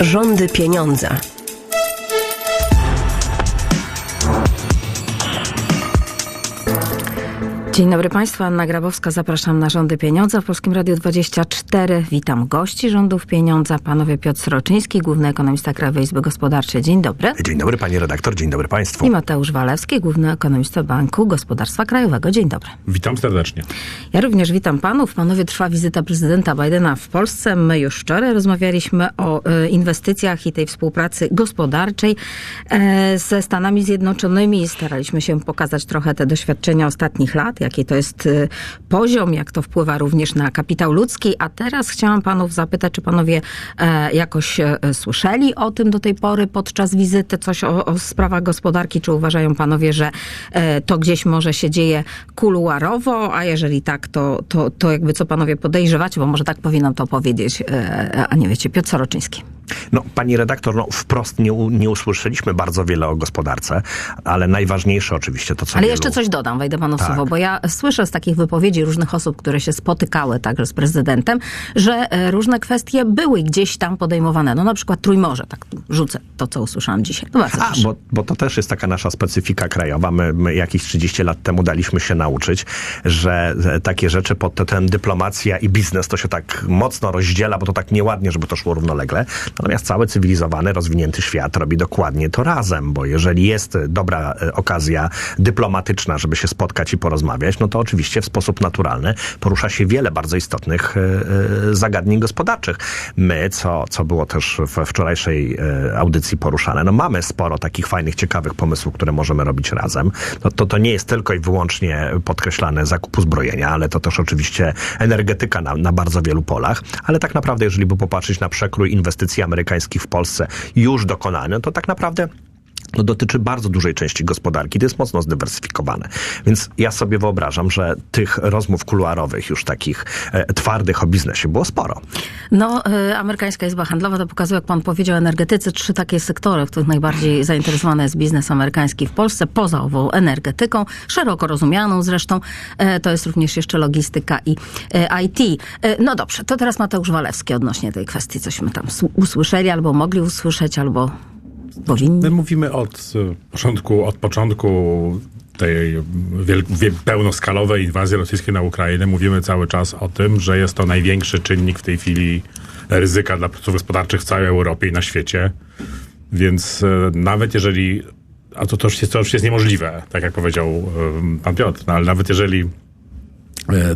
Rządy pieniądza. Dzień dobry Państwu, Anna Grabowska, zapraszam na Rządy Pieniądza w Polskim Radiu 24. Witam gości Rządów Pieniądza, panowie Piotr Sroczyński, główny ekonomista Krajowej Izby Gospodarczej. Dzień dobry. Dzień dobry pani redaktor, dzień dobry państwu. I Mateusz Walewski, główny ekonomista Banku Gospodarstwa Krajowego. Dzień dobry. Witam serdecznie. Ja również witam panów. Panowie, trwa wizyta prezydenta Bidena w Polsce. My już wczoraj rozmawialiśmy o e, inwestycjach i tej współpracy gospodarczej e, ze Stanami Zjednoczonymi. Staraliśmy się pokazać trochę te doświadczenia ostatnich lat, jaki to jest e, poziom, jak to wpływa również na kapitał ludzki. A teraz chciałam panów zapytać, czy panowie e, jakoś e, słyszeli o tym do tej pory podczas wizyty, coś o, o sprawach gospodarki, czy uważają panowie, że e, to gdzieś może się dzieje kuluarowo, a jeżeli tak, to, to, to jakby co panowie podejrzewacie, bo może tak powinnam to powiedzieć, a nie wiecie, Piotr Soroczyński. No, pani redaktor, no, wprost nie, nie usłyszeliśmy bardzo wiele o gospodarce, ale najważniejsze oczywiście to, co Ale wielu... jeszcze coś dodam, wejdę panu w Tak. słowo, bo ja słyszę z takich wypowiedzi różnych osób, które się spotykały także z prezydentem, że e, różne kwestie były gdzieś tam podejmowane. No na przykład Trójmorze, tak rzucę to, co usłyszałam dzisiaj. No A, bo, bo to też jest taka nasza specyfika krajowa. My, my jakieś 30 lat temu daliśmy się nauczyć, że e, takie rzeczy pod tytułem dyplomacja i biznes to się tak mocno rozdziela, bo to tak nieładnie, żeby to szło równolegle. Natomiast cały cywilizowany, rozwinięty świat robi dokładnie to razem, bo jeżeli jest dobra e, okazja dyplomatyczna, żeby się spotkać i porozmawiać, no to oczywiście w sposób naturalny porusza się wiele bardzo istotnych e, e, zagadnień gospodarczych. My, co, co było też we wczorajszej e, audycji poruszane, no mamy sporo takich fajnych, ciekawych pomysłów, które możemy robić razem. No to, to nie jest tylko i wyłącznie podkreślane zakup uzbrojenia, ale to też oczywiście energetyka na, na bardzo wielu polach. Ale tak naprawdę, jeżeli by popatrzeć na przekrój inwestycji amerykańskich w Polsce już dokonany, to tak naprawdę no, dotyczy bardzo dużej części gospodarki. To jest mocno zdywersyfikowane. Więc ja sobie wyobrażam, że tych rozmów kuluarowych, już takich e, twardych o biznesie było sporo. No, y, amerykańska Izba Handlowa to pokazuje, jak pan powiedział, energetyce, trzy takie sektory, w których najbardziej zainteresowany jest biznes amerykański w Polsce, poza ową energetyką, szeroko rozumianą zresztą, e, to jest również jeszcze logistyka i e, IT. E, No dobrze, to teraz Mateusz Walewski odnośnie tej kwestii, cośmy tam usłyszeli, albo mogli usłyszeć, albo powinni. My mówimy od e, początku, od początku tej pełnoskalowej inwazji rosyjskiej na Ukrainę. Mówimy cały czas o tym, że jest to największy czynnik w tej chwili ryzyka dla procesów gospodarczych w całej Europie i na świecie. Więc e, nawet jeżeli, a to, to, już jest, to już jest niemożliwe, tak jak powiedział e, pan Piotr, no, ale nawet jeżeli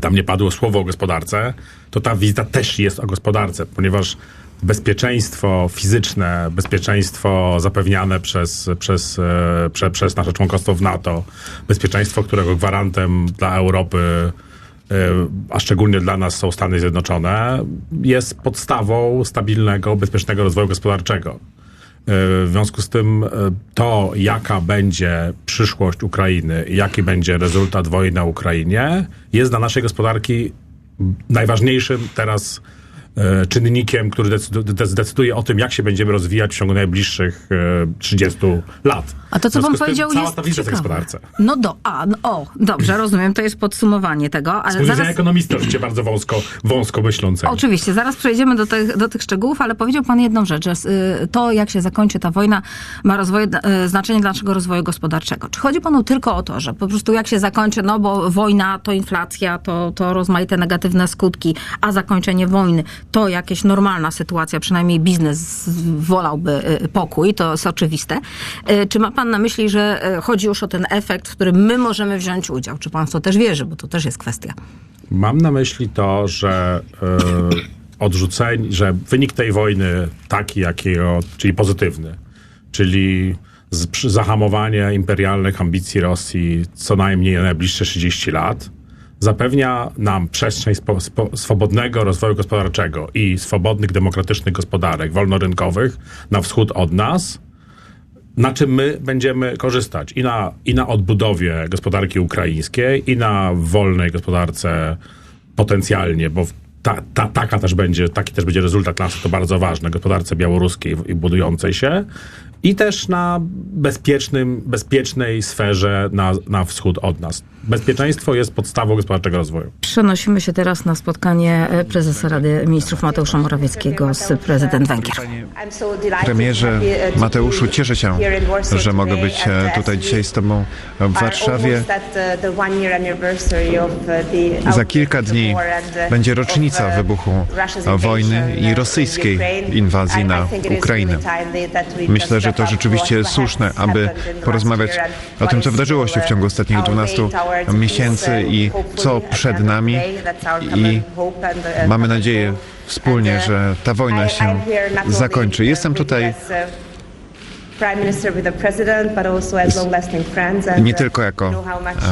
tam nie padło słowo o gospodarce, to ta wizyta też jest o gospodarce, ponieważ bezpieczeństwo fizyczne, bezpieczeństwo zapewniane przez, przez, e, prze, przez nasze członkostwo w NATO, bezpieczeństwo, którego gwarantem dla Europy, e, a szczególnie dla nas są Stany Zjednoczone, jest podstawą stabilnego, bezpiecznego rozwoju gospodarczego. E, W związku z tym to, jaka będzie przyszłość Ukrainy, jaki będzie rezultat wojny na Ukrainie, jest dla naszej gospodarki najważniejszym teraz czynnikiem, który decydu- de- zdecyduje o tym, jak się będziemy rozwijać w ciągu najbliższych e, 30 lat. A to, co pan powiedział, cała jest ta w gospodarce. No do, a, no, o, dobrze, rozumiem, to jest podsumowanie tego, ale widzenia zaraz... ekonomisty oczywiście bardzo wąsko, wąsko myślącego. Oczywiście, zaraz przejdziemy do tych, do tych szczegółów, ale powiedział pan jedną rzecz, że y, to, jak się zakończy ta wojna, ma rozwoju, y, znaczenie dla naszego rozwoju gospodarczego. Czy chodzi panu tylko o to, że po prostu jak się zakończy, no bo wojna to inflacja, to, to rozmaite negatywne skutki, a zakończenie wojny to jakaś normalna sytuacja, przynajmniej biznes wolałby y, pokój, to jest oczywiste. Y, Czy ma pan na myśli, że y, chodzi już o ten efekt, w którym my możemy wziąć udział? Czy pan w to też wierzy? Bo to też jest kwestia. Mam na myśli to, że e, odrzucenie, że wynik tej wojny taki, jakiego, czyli pozytywny, czyli z, zahamowanie imperialnych ambicji Rosji co najmniej na najbliższe 30 lat, zapewnia nam przestrzeń spo, spo, swobodnego rozwoju gospodarczego i swobodnych, demokratycznych gospodarek wolnorynkowych na wschód od nas, na czym my będziemy korzystać. I na, i na odbudowie gospodarki ukraińskiej, i na wolnej gospodarce potencjalnie, bo ta, ta, taka też będzie, taki też będzie rezultat dla nas, to bardzo ważne, gospodarce białoruskiej i budującej się, i też na bezpiecznym, bezpiecznej sferze na, na wschód od nas. bezpieczeństwo jest podstawą gospodarczego rozwoju. Przenosimy się teraz na spotkanie e, prezesa Rady Ministrów Mateusza Morawieckiego z prezydent Węgier. Premierze Mateuszu, cieszę się, że mogę być e, tutaj dzisiaj z Tobą w Warszawie. Za kilka dni będzie rocznica wybuchu wojny i rosyjskiej inwazji na Ukrainę. Myślę, że to rzeczywiście słuszne, aby porozmawiać o tym, co wydarzyło się w ciągu ostatnich 12 miesięcy i co przed nami. I mamy nadzieję wspólnie, że ta wojna się zakończy. Jestem tutaj nie tylko jako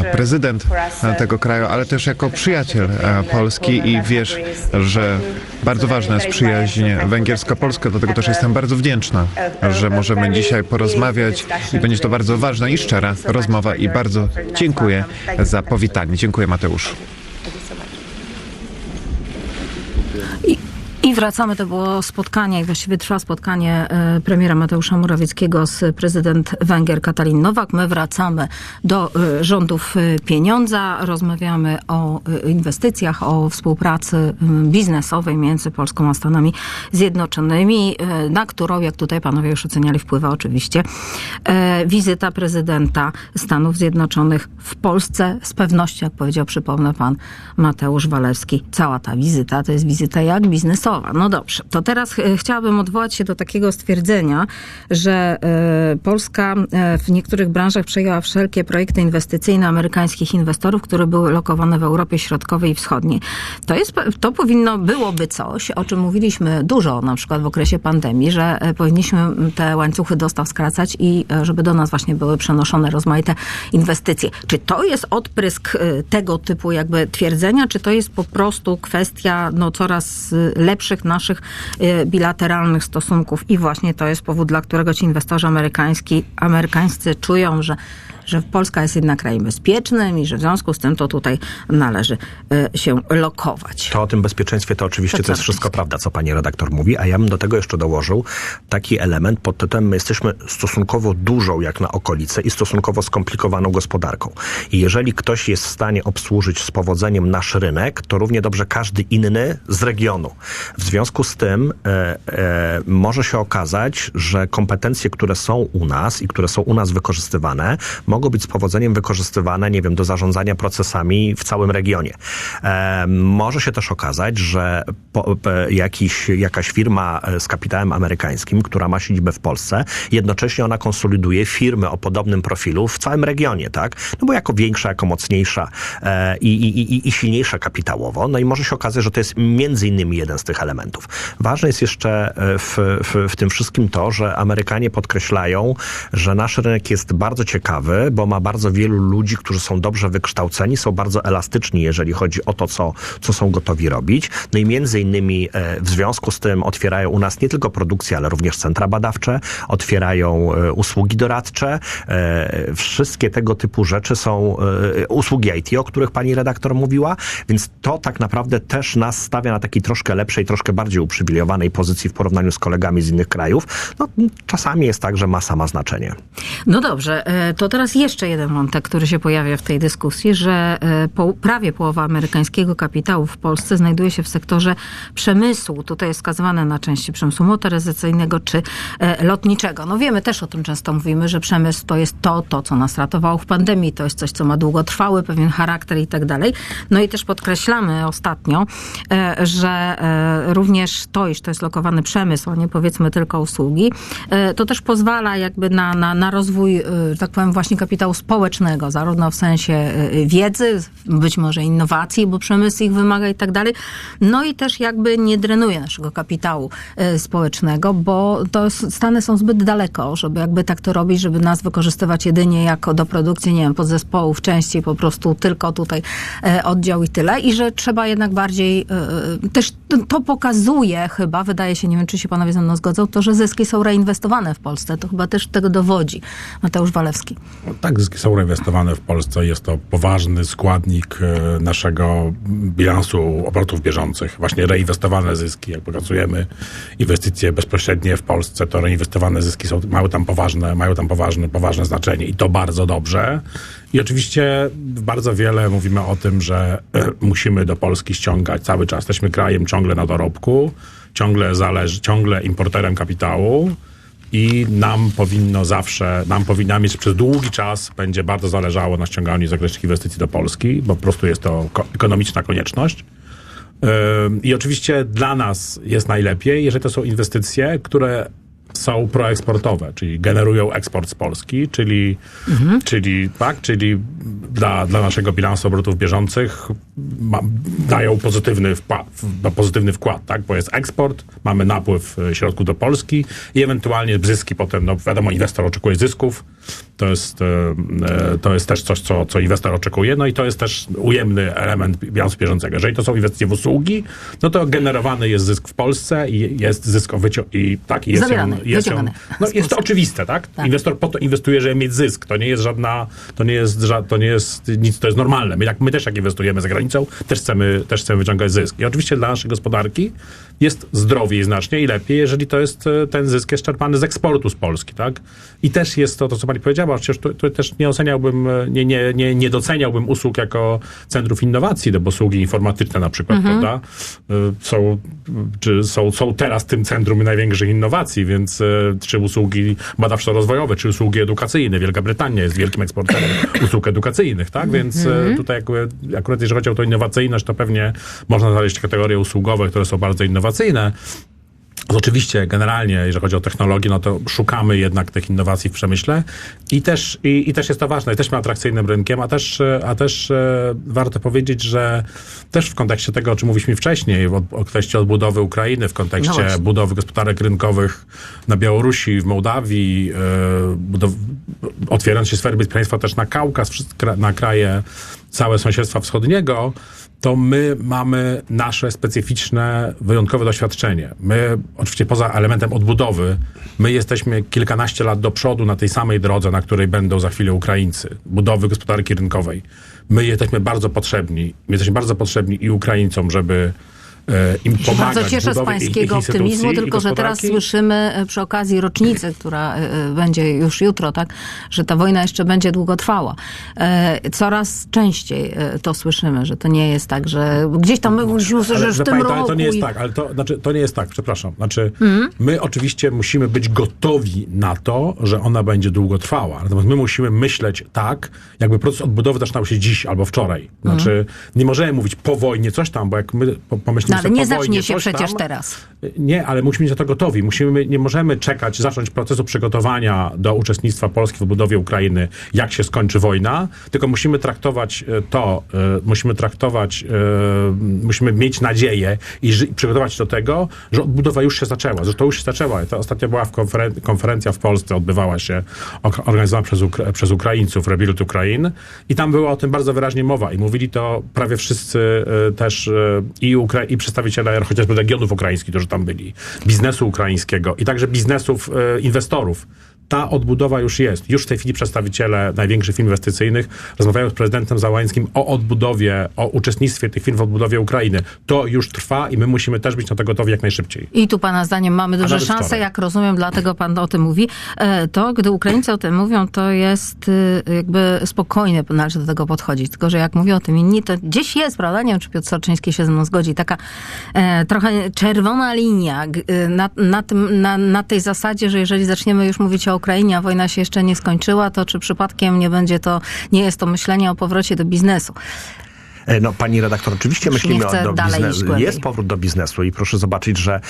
e, prezydent e, tego kraju, ale też jako przyjaciel Polski i wiesz, że bardzo ważna jest przyjaźń węgiersko-polska, dlatego też jestem bardzo wdzięczna, że możemy dzisiaj porozmawiać i będzie to bardzo ważna i szczera rozmowa i bardzo dziękuję za powitanie. Dziękuję Mateusz. I, wracamy, to było spotkanie, i właściwie trwa spotkanie e, premiera Mateusza Morawieckiego z prezydent Węgier Katalin Nowak. My wracamy do e, rządów e, pieniądza, rozmawiamy o inwestycjach, o współpracy biznesowej między Polską a Stanami Zjednoczonymi, na którą, jak tutaj panowie już oceniali, wpływa oczywiście wizyta prezydenta Stanów Zjednoczonych w Polsce. Z pewnością, jak powiedział, przypomnę pan Mateusz Walewski, cała ta wizyta to jest wizyta jak biznesowa. No dobrze, to teraz e, chciałabym odwołać się do takiego stwierdzenia, że e, Polska e, w niektórych branżach przejęła wszelkie projekty inwestycyjne amerykańskich inwestorów, które były lokowane w Europie Środkowej i Wschodniej. To, jest, to powinno byłoby coś, o czym mówiliśmy dużo na przykład w okresie pandemii, że powinniśmy te łańcuchy dostaw skracać i żeby do nas właśnie były przenoszone rozmaite inwestycje. Czy to jest odprysk tego typu jakby twierdzenia, czy to jest po prostu kwestia no, coraz e, lepszych naszych e, bilateralnych stosunków. I właśnie to jest powód, dla którego ci inwestorzy amerykańscy czują, że że Polska jest jednak krajem bezpiecznym i że w związku z tym to tutaj należy e, się lokować. To o tym bezpieczeństwie to oczywiście To to, jest wszystko prawda, co pani redaktor mówi, a ja bym do tego jeszcze dołożył taki element pod tytułem my jesteśmy stosunkowo dużą jak na okolice i stosunkowo skomplikowaną gospodarką. I jeżeli ktoś jest w stanie obsłużyć z powodzeniem nasz rynek, to równie dobrze każdy inny z regionu. W związku z tym e, e, może się okazać, że kompetencje, które są u nas i które są u nas wykorzystywane, mogą być z powodzeniem wykorzystywane, nie wiem, do zarządzania procesami w całym regionie. E, może się też okazać, że po, e, jakiś, jakaś firma e, z kapitałem amerykańskim, która ma siedzibę w Polsce, jednocześnie ona konsoliduje firmy o podobnym profilu w całym regionie, tak? No bo jako większa, jako mocniejsza e, i, i, i, i silniejsza kapitałowo, no i może się okazać, że to jest między innymi jeden z tych elementów. Ważne jest jeszcze e, w, w, w tym wszystkim to, że Amerykanie podkreślają, że nasz rynek jest bardzo ciekawy, bo ma bardzo wielu ludzi, którzy są dobrze wykształceni, są bardzo elastyczni, jeżeli chodzi o to, co, co są gotowi robić. No i między innymi e, w związku z tym otwierają u nas nie tylko produkcję, ale również centra badawcze, otwierają e, usługi doradcze. E, Wszystkie tego typu rzeczy są usługi IT, o których pani redaktor mówiła, więc to tak naprawdę też nas stawia na takiej troszkę lepszej, troszkę bardziej uprzywilejowanej pozycji w porównaniu z kolegami z innych krajów. No, czasami jest tak, że masa ma znaczenie. No dobrze, to teraz jeszcze jeden wątek, który się pojawia w tej dyskusji, że e, po, prawie połowa amerykańskiego kapitału w Polsce znajduje się w sektorze przemysłu. Tutaj jest wskazywane na części przemysłu motoryzacyjnego czy e, lotniczego. No wiemy też o tym często mówimy, że przemysł to jest to, to co nas ratowało w pandemii, to jest coś, co ma długotrwały pewien charakter i tak dalej. No i też podkreślamy ostatnio, e, że również to, iż to jest lokowany przemysł, a nie powiedzmy tylko usługi, to też pozwala jakby na, na, na rozwój, tak powiem, właśnie kapitału społecznego, zarówno w sensie e, wiedzy, być może innowacji, bo przemysł ich wymaga i tak dalej, no i też jakby nie drenuje naszego kapitału e, społecznego, bo to Stany są zbyt daleko, żeby jakby tak to robić, żeby nas wykorzystywać jedynie jako do produkcji, nie wiem, podzespołów, części po prostu tylko tutaj oddział i tyle i że trzeba jednak bardziej, też to pokazuje chyba, wydaje się, nie wiem, czy się panowie ze mną zgodzą, to, że zyski są reinwestowane w Polsce, to chyba też tego dowodzi Mateusz Walewski. Tak, są reinwestowane w Polsce. Jest to poważny składnik e, naszego bilansu obrotów bieżących. Właśnie reinwestowane zyski, jak pokazujemy inwestycje bezpośrednie w Polsce, to reinwestowane zyski są, mają tam poważne, mają tam poważne, poważne znaczenie i to bardzo dobrze. I oczywiście bardzo wiele mówimy o tym, że e, musimy do Polski ściągać cały czas. Jesteśmy krajem ciągle na dorobku, ciągle zależy, ciągle importerem kapitału i nam powinno zawsze, nam powinna mieć przez długi czas będzie bardzo zależało na ściąganiu zagranicznych inwestycji do Polski, bo po prostu jest to ko- ekonomiczna konieczność. I oczywiście dla nas jest najlepiej, jeżeli to są inwestycje, które są proeksportowe, czyli generują eksport z Polski, czyli, czyli, tak, czyli dla, dla naszego bilansu obrotów bieżących ma, dają pozytywny wkład, w- pozytywny wkład, tak, bo jest eksport, mamy napływ e, środków do Polski i ewentualnie zyski potem, no wiadomo, inwestor oczekuje zysków, to jest, e, e, to jest też coś, co, co inwestor oczekuje, no i to jest też ujemny element bilansu bieżącego. Jeżeli to są inwestycje w usługi, no to generowany jest zysk w Polsce i jest zysk o wycio- i tak, i jest Zabierany, on, jest, on, no, jest to oczywiste, tak? Tak. Inwestor po to inwestuje, żeby mieć zysk. To nie jest żadna, to nie jest, ża- to nie jest nic, to jest normalne. My, jak, my też jak inwestujemy za granicą, też chcemy, też chcemy wyciągać zysk. I oczywiście dla naszej gospodarki jest zdrowiej znacznie i lepiej, jeżeli to jest, e, ten zysk jest czerpany z eksportu z Polski, tak? I też jest to, to co pani powiedziała, przecież tu, tu też nie oceniałbym, e, nie, nie, nie, nie doceniałbym usług jako centrów innowacji, bo usługi informatyczne na przykład, prawda? E, Są, czy są, są teraz tym centrum największych innowacji, więc czy usługi badawczo-rozwojowe, czy usługi edukacyjne. Wielka Brytania jest wielkim eksporterem usług edukacyjnych, tak? Więc e, tutaj akurat, akurat jeżeli chodzi o tą innowacyjność, to pewnie można znaleźć kategorie usługowe, które są bardzo innowacyjne. No Oczywiście, generalnie, jeżeli chodzi o technologię, no to szukamy jednak tych innowacji w przemyśle i też, i, i też jest to ważne. Jesteśmy atrakcyjnym rynkiem, a też, e, a też e, warto powiedzieć, że też w kontekście tego, o czym mówiliśmy wcześniej, o, o kwestii odbudowy Ukrainy, w No kontekście właśnie. budowy gospodarek rynkowych na Białorusi, w Mołdawii, e, otwierając się sfery bezpieczeństwa też na Kaukaz, na kraje całe sąsiedztwa wschodniego, to my mamy nasze specyficzne, wyjątkowe doświadczenie. My, oczywiście poza elementem odbudowy, my jesteśmy kilkanaście lat do przodu na tej samej drodze, na której będą za chwilę Ukraińcy. Budowy gospodarki rynkowej. My jesteśmy bardzo potrzebni. My jesteśmy bardzo potrzebni i Ukraińcom, żeby im Ja się pomagać bardzo cieszę z budowie ich- ich pańskiego optymizmu, tylko że teraz słyszymy e, przy okazji rocznicy, która e, e, będzie już jutro, tak, że ta wojna jeszcze będzie długo trwała. E, Coraz częściej e, to słyszymy, że to nie jest tak, że gdzieś tam my mówiliśmy że Ale, w tym roku... to nie jest tak, ale to, znaczy, to nie jest tak, przepraszam. Znaczy, Mhm. my oczywiście musimy być gotowi na to, że ona będzie długo trwała. Natomiast my musimy myśleć tak, jakby proces odbudowy zaczynał się dziś albo wczoraj. Znaczy, nie możemy mówić po wojnie coś tam, bo jak my po- pomyślimy Mhm. No, ale nie zacznie się przecież tam, teraz. nie, ale musimy być na to gotowi. Musimy, nie możemy czekać, zacząć procesu przygotowania do uczestnictwa Polski w odbudowie Ukrainy, jak się skończy wojna, tylko musimy traktować e, to, e, musimy traktować, e, musimy mieć nadzieję i ży- przygotować się do tego, że odbudowa już się zaczęła. Zresztą już się zaczęła. To ostatnio była w konferen- konferencja w Polsce, odbywała się, organizowana przez, Ukra- przez Ukraińców, Rebuild Ukraine i tam była o tym bardzo wyraźnie mowa i mówili to prawie wszyscy też i, Ukra- i przedstawiciele chociażby regionów ukraińskich, którzy tam byli, biznesu ukraińskiego i także biznesów e, inwestorów. Ta odbudowa już jest. Już w tej chwili przedstawiciele największych firm inwestycyjnych rozmawiają z prezydentem Załańskim o odbudowie, o uczestnictwie tych firm w odbudowie Ukrainy. To już trwa i my musimy też być na to gotowi jak najszybciej. I tu pana zdaniem mamy duże szanse, wczoraj. jak rozumiem, dlatego pan o tym mówi. E, To, gdy Ukraińcy o tym mówią, to jest y, jakby spokojnie należy do tego podchodzić. Tylko, że jak mówią o tym inni, to gdzieś jest, prawda? Nie wiem, czy Piotr Sorczyński się ze mną zgodzi. Taka e, trochę czerwona linia y, na, na, tym, na, na tej zasadzie, że jeżeli zaczniemy już mówić o Ukrainie, a wojna się jeszcze nie skończyła, to czy przypadkiem nie będzie to, nie jest to myślenie o powrocie do biznesu. E, No, pani redaktor, oczywiście myślimy o do biznesu. Jest powrót do biznesu i proszę zobaczyć, że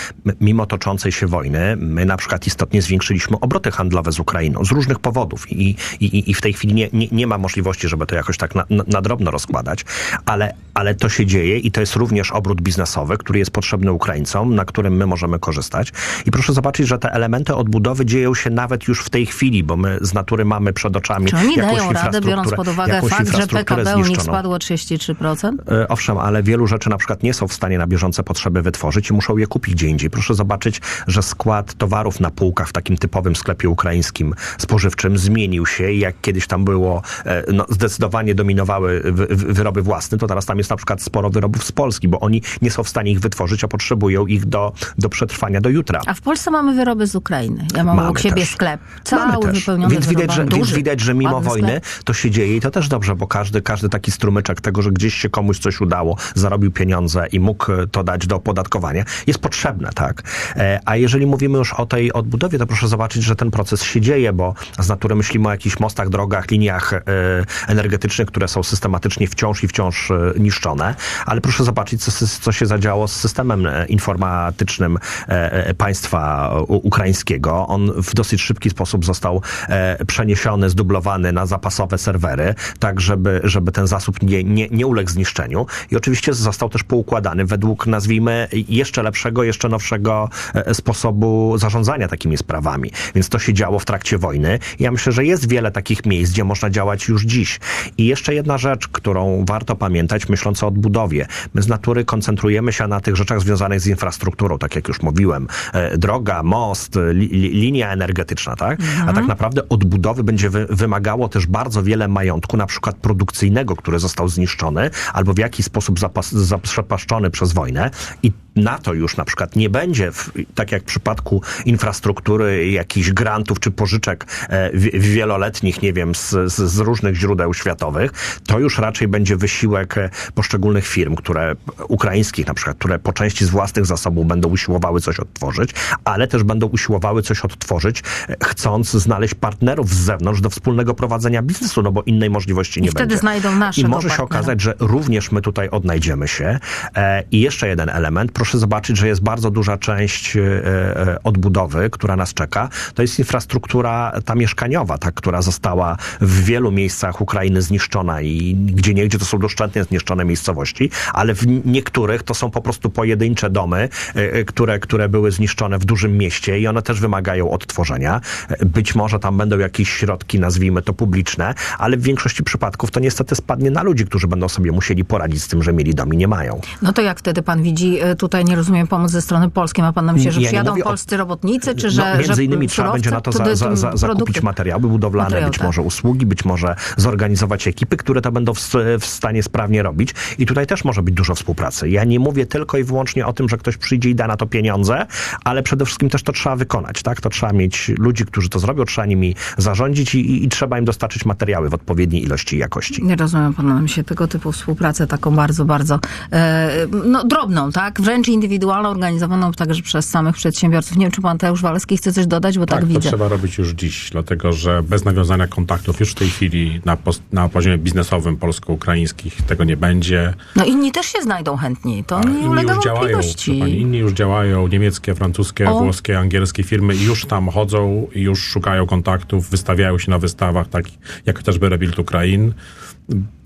mimo toczącej się wojny, my na przykład istotnie zwiększyliśmy obroty handlowe z Ukrainą z różnych powodów i, i, i- w tej chwili nie, nie, nie ma możliwości, żeby to jakoś tak na, na, drobno rozkładać, ale, ale to się dzieje i to jest również obrót biznesowy, który jest potrzebny Ukraińcom, na którym my możemy korzystać. I proszę zobaczyć, że te elementy odbudowy dzieją się nawet już w tej chwili, bo my z natury mamy przed oczami Czy oni jakąś dają radę, biorąc pod uwagę fakt, że PKB u nich spadło 33%? 20%? E, Owszem, ale wielu rzeczy na przykład nie są w stanie na bieżące potrzeby wytworzyć i muszą je kupić gdzie indziej. Proszę zobaczyć, że skład towarów na półkach w takim typowym sklepie ukraińskim spożywczym zmienił się i jak kiedyś tam było, e, no, zdecydowanie dominowały wy- wy- wyroby własne, to teraz tam jest na przykład sporo wyrobów z Polski, bo oni nie są w stanie ich wytworzyć, a potrzebują ich do, do przetrwania do jutra. A w Polsce mamy wyroby z Ukrainy. Ja mam Mamy obok siebie też. sklep. Cały wypełniony więc widać, że, wyrobami. więc Duży, widać, że mimo wojny sklep. to się dzieje i to też dobrze, bo każdy, każdy taki strumyczek tego, że gdzieś się komuś coś udało, zarobił pieniądze i mógł e, to dać do opodatkowania, jest potrzebne, tak? E, A jeżeli mówimy już o tej odbudowie, to proszę zobaczyć, że ten proces się dzieje, bo z natury myślimy o jakichś mostach, drogach, liniach e, energetycznych, które są systematycznie wciąż i wciąż niszczone, ale proszę zobaczyć, co, co się zadziało z systemem informatycznym państwa ukraińskiego. On w dosyć szybki sposób został przeniesiony, zdublowany na zapasowe serwery, tak żeby, żeby ten zasób nie, nie, nie uległ zniszczeniu. I oczywiście został też poukładany według, nazwijmy, jeszcze lepszego, jeszcze nowszego e, sposobu zarządzania takimi sprawami. Więc to się działo w trakcie wojny. Ja myślę, że jest wiele takich miejsc, gdzie można działać już dziś. I jeszcze jedna rzecz, którą warto pamiętać, myśląc o odbudowie. My z natury koncentrujemy się na tych rzeczach związanych z infrastrukturą, tak jak już mówiłem. E, droga, most, li, li, linia energetyczna, tak? A tak naprawdę odbudowy będzie wy, wymagało też bardzo wiele majątku, na przykład produkcyjnego, który został zniszczony, albo w jakiś sposób zapas, zaprzepaszczony przez wojnę. I na to już na przykład nie będzie, w, tak jak w przypadku infrastruktury, jakichś grantów czy pożyczek e, wi- wieloletnich, nie wiem, z, z, różnych źródeł światowych, to już raczej będzie wysiłek e, poszczególnych firm, które ukraińskich na przykład, które po części z własnych zasobów będą usiłowały coś odtworzyć, ale też będą usiłowały coś odtworzyć, e, chcąc znaleźć partnerów z zewnątrz do wspólnego prowadzenia biznesu, no bo innej możliwości nie wtedy będzie. znajdą I może się partnera. okazać, że również my tutaj odnajdziemy się. I jeszcze jeden element. Proszę zobaczyć, że jest bardzo duża część e, e, odbudowy, która nas czeka. To jest infrastruktura ta mieszkaniowa, ta, która została w wielu miejscach Ukrainy zniszczona i gdzie niegdzie to są doszczętnie zniszczone miejscowości, ale w niektórych to są po prostu pojedyncze domy, e, które, które były zniszczone w dużym mieście i one też wymagają odtworzenia. Być może tam będą jakieś środki, nazwijmy to publiczne, ale w większości przypadków to niestety spadnie na ludzi, którzy będą sobie musieli poradzić z tym, że mieli dom i nie mają. No to jak wtedy pan widzi, e, tutaj nie rozumiem, pomoc ze strony polskiej? Ma pan na myśli, że Ja przyjadą mówię o- polscy robotnicy, czy że no, między że innymi trzeba będzie na to za, za, za, zakupić materiały budowlane, Materiał, być tak. może usługi, być może zorganizować ekipy, które to będą w, w stanie sprawnie robić. I tutaj też może być dużo współpracy. Ja nie mówię tylko i wyłącznie o tym, że ktoś przyjdzie i da na to pieniądze, ale przede wszystkim też to trzeba wykonać, tak? To trzeba mieć ludzi, którzy to zrobią, trzeba nimi zarządzić i, i, i trzeba im dostarczyć materiały w odpowiedniej ilości i jakości. Nie rozumiem pana na myśli tego typu współpracę, taką bardzo, bardzo e, no, drobną, tak? Wręcz indywidualną, organizowaną także przez samych przedsiębiorców. Nie wiem, czy pan Tadeusz Walewski chce coś dodać, bo tak, Tak, to widzę. trzeba robić już dziś, dlatego że bez nawiązania kontaktów już w tej chwili na, na poziomie biznesowym polsko-ukraińskich tego nie będzie. No inni też się znajdą chętniej, to nie inni ulega już działają, pani, inni już działają, niemieckie, francuskie, O. włoskie, angielskie firmy już tam chodzą, już szukają kontaktów, wystawiają się na wystawach, takich jak chociażby Rebuild Ukraine.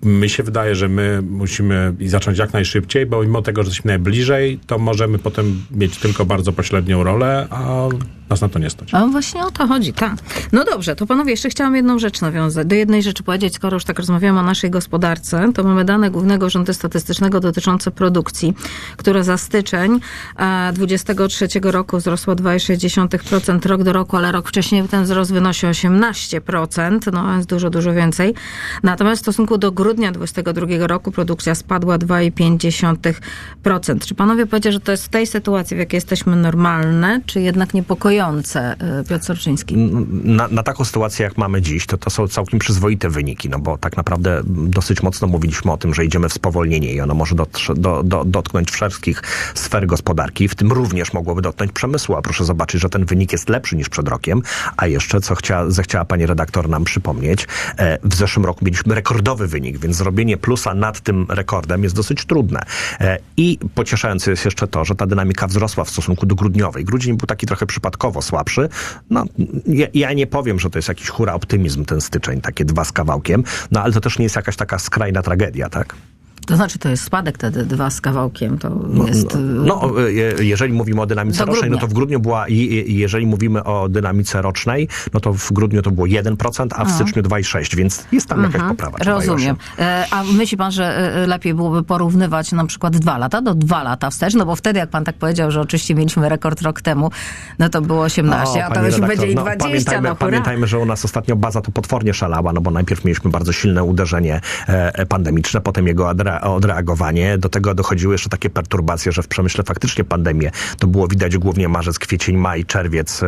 Mi się wydaje, że my musimy zacząć jak najszybciej, bo mimo tego, że jesteśmy najbliżej, to możemy potem mieć tylko bardzo pośrednią rolę, a nas na to nie stać. A właśnie o to chodzi, tak. No dobrze, to panowie, jeszcze chciałam jedną rzecz nawiązać, do jednej rzeczy powiedzieć, skoro już tak rozmawiamy o naszej gospodarce, to mamy dane Głównego Urzędu Statystycznego dotyczące produkcji, która za styczeń e, 23 roku wzrosła 2,6% rok do roku, ale rok wcześniej ten wzrost wynosi 18%, no więc dużo, dużo więcej. Natomiast w stosunku do grudnia 22 roku produkcja spadła 2,5%. Czy panowie powiecie, że to jest w tej sytuacji, w jakiej jesteśmy normalne, czy jednak niepokojące, y, Piotr Sorczyński? Na, na taką sytuację, jak mamy dziś, to to są całkiem przyzwoite wyniki, no bo tak naprawdę dosyć mocno mówiliśmy o tym, że idziemy w spowolnienie i ono może dotrze, do, do, dotknąć wszystkich sfer gospodarki, w tym również mogłoby dotknąć przemysłu, a proszę zobaczyć, że ten wynik jest lepszy niż przed rokiem, a jeszcze, co chciała, zechciała pani redaktor nam przypomnieć, e, w zeszłym roku mieliśmy rekordowy wynik, więc zrobienie plusa nad tym rekordem jest dosyć trudne. E, I pocieszające jest jeszcze to, że ta dynamika wzrosła w stosunku do grudniowej. Grudzień był taki trochę przypadkowo słabszy. No, ja, ja nie powiem, że to jest jakiś hura optymizm ten styczeń, takie dwa z kawałkiem, no ale to też nie jest jakaś taka skrajna tragedia, tak? To znaczy, to jest spadek wtedy dwa z kawałkiem, to jest... y, No, e, jeżeli mówimy o dynamice rocznej, no to w grudniu była, jeżeli mówimy o dynamice rocznej, no to w grudniu to było 1%, a w styczniu 2,6%, więc jest tam jakaś poprawa. 2,8. Rozumiem. E, A myśli pan, że e, lepiej byłoby porównywać na przykład dwa lata do dwa lata wstecz? No bo wtedy, jak pan tak powiedział, że oczywiście mieliśmy rekord rok temu, no to było 18, a to już będzie i no, 20, pamiętajmy, no pamiętajmy, że u nas ostatnio baza to potwornie szalała, no bo najpierw mieliśmy bardzo silne uderzenie e, pandemiczne, potem jego odre, odreagowanie. Do tego dochodziły jeszcze takie perturbacje, że w przemyśle faktycznie pandemię to było widać głównie marzec, kwiecień, maj, czerwiec e,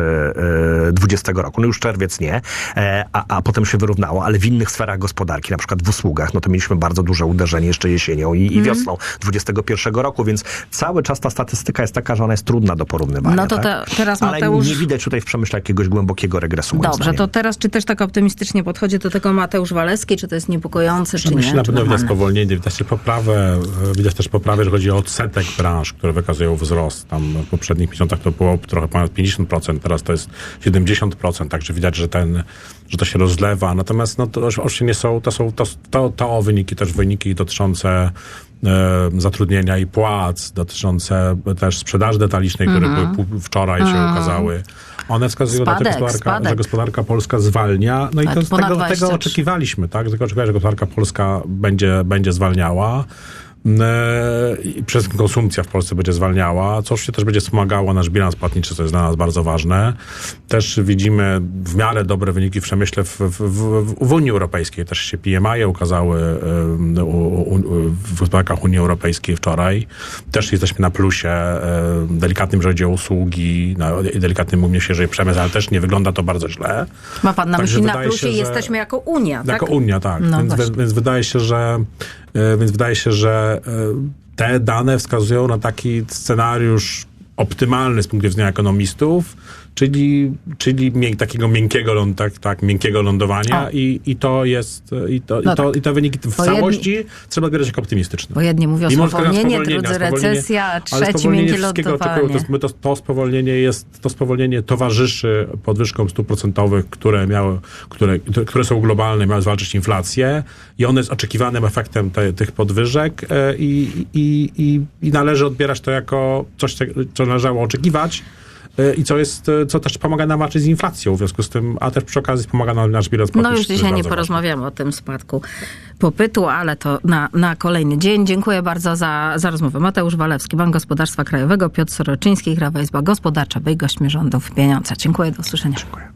e, 20 roku. No już czerwiec nie, e, a, a potem się wyrównało, ale w innych sferach gospodarki, na przykład w usługach, no to mieliśmy bardzo duże uderzenie jeszcze jesienią i, Mhm. i wiosną 21 roku, więc cały czas ta statystyka jest taka, że ona jest trudna do porównywania. No to tak? te- teraz Ale Mateusz- nie widać tutaj w przemyśle jakiegoś głębokiego regresu. Dobrze, zdaniem. to teraz czy też tak optymistycznie podchodzi do tego Mateusz Walewski, czy to jest niepokojące, czy nie? Myślę, na pewno widać spowolnienie, widać też poprawę, e, widać też poprawę, jeżeli chodzi o odsetek branż, które wykazują wzrost. Tam w poprzednich miesiącach to było trochę ponad 50%, teraz to jest 70%, także widać, że ten, że to się rozlewa. Natomiast no, to oczywiście nie są, to są to, to, to wyniki, też wyniki dotyczące zatrudnienia i płac, dotyczące też sprzedaży detalicznej, które były pu- wczoraj się ukazały. One wskazują na to, że Spadek, gospodarka, spadek. że gospodarka polska zwalnia. No i Ale to tego, 23. tego oczekiwaliśmy, tak? Tego oczekiwaliśmy, że gospodarka polska będzie, będzie zwalniała. E, I przez konsumpcja w Polsce będzie zwalniała, co oczywiście też będzie wspomagało nasz bilans płatniczy, co jest dla nas bardzo ważne. Też widzimy w miarę dobre wyniki w przemyśle w, w, w, w Unii Europejskiej. Też się PMI ukazały e, u, u, u, w gospodarkach Unii Europejskiej wczoraj. Też jesteśmy na plusie e, delikatnym, o usługi, na, delikatnym mnie się, jeżeli przemysł, ale też nie wygląda to bardzo źle. Ma pan na Także myśli na plusie się, że- jesteśmy jako Unia, Jako tak? Unia, tak. No więc, więc wydaje się, że e, więc wydaje się, że e, te dane wskazują na taki scenariusz optymalny z punktu widzenia ekonomistów, czyli, czyli mię, takiego miękkiego, ląd, tak, tak, miękkiego lądowania i, i to jest, i to, No i, to, tak. i te wyniki w Bo jedni- całości trzeba odbierać jako optymistyczne. Bo jedni mówią Mimo, spowolnienie, drudzy recesja, trzeci miękkie lądowanie. To, to, to spowolnienie jest, to spowolnienie towarzyszy podwyżkom stóp procentowych, które miały, które, które są globalne, miały zwalczyć inflację i one jest oczekiwanym efektem te, tych podwyżek e, i, i, i, i należy odbierać to jako coś, co należało oczekiwać. E, I co jest, e, co też pomaga nam walczyć z inflacją, w związku z tym, a też przy okazji pomaga nam nasz bilans No już dzisiaj nie porozmawiamy o tym spadku popytu, ale to na, na kolejny dzień. Dziękuję bardzo za, za rozmowę. Mateusz Walewski, Bank Gospodarstwa Krajowego, Piotr Soroczyński, Krawa Izba Gospodarcza, byli gośćmi rządów pieniądza. Dziękuję, do usłyszenia. Dziękuję.